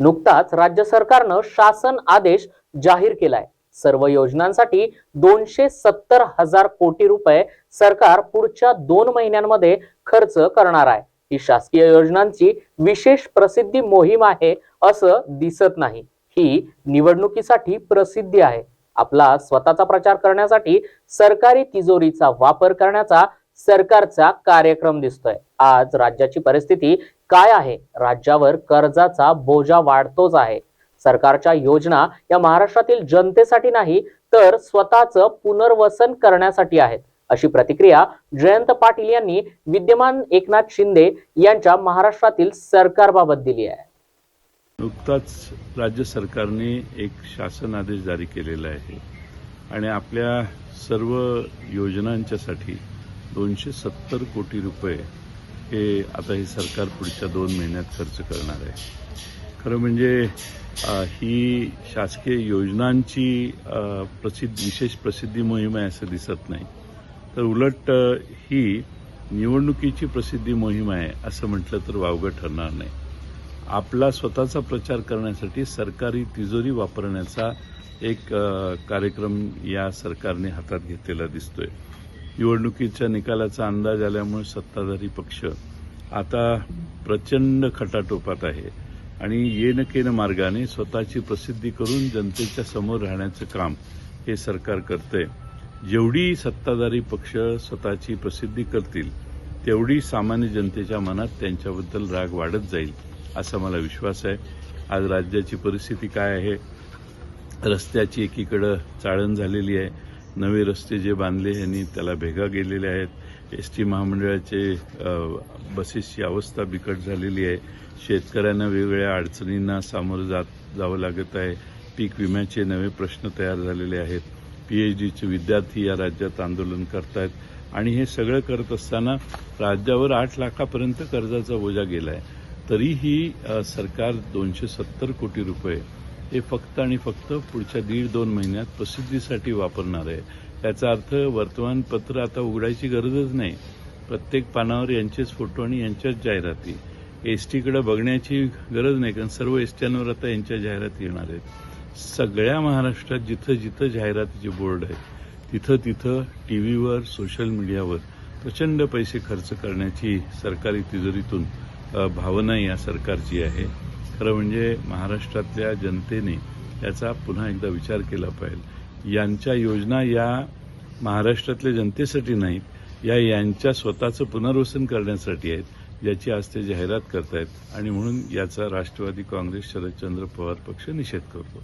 नुकताच राज्य सरकारनं शासन आदेश जाहीर केलाय. सर्व योजनांसाठी दोनशे सत्तर हजार कोटी रुपये सरकार पुढच्या दोन महिन्यांमध्ये खर्च करणार आहे. ही शासकीय योजनांची विशेष प्रसिद्धी मोहीम आहे असं दिसत नाही. ही निवडणुकीसाठी प्रसिद्धी आहे. आपला स्वतःचा प्रचार करण्यासाठी सरकारी तिजोरीचा वापर करण्याचा सरकारचा कार्यक्रम दिसतोय. आज राज्याची परिस्थिती काय आहे? राज्यावर कर्जाचा बोजा वाढतोच आहे. सरकारच्या योजना या महाराष्ट्रातील जनतेसाठी नाही तर स्वतःचं पुनर्वसन करण्यासाठी आहेत. अशी प्रतिक्रिया जयंत पाटील यांनी विद्यमान एकनाथ शिंदे यांच्या महाराष्ट्रातील सरकारबाबत दिली आहे. नुकताच राज्य सरकारने एक शासन आदेश जारी केलेला आहे आणि आपल्या सर्व योजनांच्यासाठी दोनशे सत्तर कोटी रुपये हे आता हे सरकार पुढच्या दोन महिन्यात खर्च करणार आहे. खरं म्हणजे ही शासकीय योजनांची प्रसिद्ध विशेष प्रसिद्धी मोहीम आहे असं दिसत नाही. तर उलट ही निवडणुकीची प्रसिद्धी मोहीम आहे असं म्हटलं तर वावगं ठरणार नाही. आपला स्वतःचा प्रचार करण्यासाठी सरकारी तिजोरी वापरण्याचा एक कार्यक्रम या सरकारने हातात घेतलेला दिसतोय. निवडणुकीच्या निकालाचा अंदाज आल्यामुळे सत्ताधारी पक्ष आता प्रचंड खटाटोपात आहे आणि येन केन मार्गाने स्वतःची प्रसिद्धी करून जनतेच्या समोर राहण्याचं काम हे सरकार करतंय. जेवढी सत्ताधारी पक्ष स्वतःची प्रसिद्धी करतील तेवढी सामान्य जनतेच्या मनात त्यांच्याबद्दल राग वाढत जाईल असा मला विश्वास आहे. आज राज्याची परिस्थिती काय आहे? रस्त्याची एकीकडं चाळण झालेली आहे. नवे रस्ते जे बांधले यांनी त्याला भेगा गेलेल्या आहेत. एस टी महामंडळाचे बसेसची अवस्था बिकट झालेली आहे. शेतकऱ्यांना वेगवेगळ्या अडचणींना सामोरं जात जावं लागत आहे. पीक विम्याचे नवे प्रश्न तयार झालेले आहेत. पी एच डीचे विद्यार्थी या राज्यात आंदोलन करतायत. आणि हे सगळं करत असताना राज्यावर आठ लाखापर्यंत कर्जाचा बोजा गेला आहे तरीही सरकार दोनशे सत्तर कोटी रुपये हे फक्त आणि फक्त पुढच्या दीड दोन महिन्यात प्रसिद्धीसाठी वापरणार आहे. याचा अर्थ वर्तमानपत्र आता उघडायची गरजच नाही. प्रत्येक पानावर यांचेच फोटो आणि यांच्याच जाहिराती. एस टीकडे बघण्याची गरज नाही कारण सर्व एस टींवर आता यांच्या जाहिराती येणार आहेत. सगळ्या महाराष्ट्रात जिथं जिथं जाहिरातीचे बोर्ड आहेत तिथं तिथं टी व्हीवर सोशल मीडियावर प्रचंड पैसे खर्च करण्याची सरकारी तिजोरीतून भावना या सरकारची आहे. खरं म्हणजे महाराष्ट्रातल्या जनतेने याचा पुन्हा एकदा विचार केला पाहिजे. यांच्या योजना या महाराष्ट्रातल्या जनतेसाठी नाहीत या यांच्या स्वतःचं पुनर्वसन करण्यासाठी आहेत याची आज ते जाहिरात करतायत. आणि म्हणून याचा राष्ट्रवादी काँग्रेस शरदचंद्र पवार पक्ष निषेध करतो.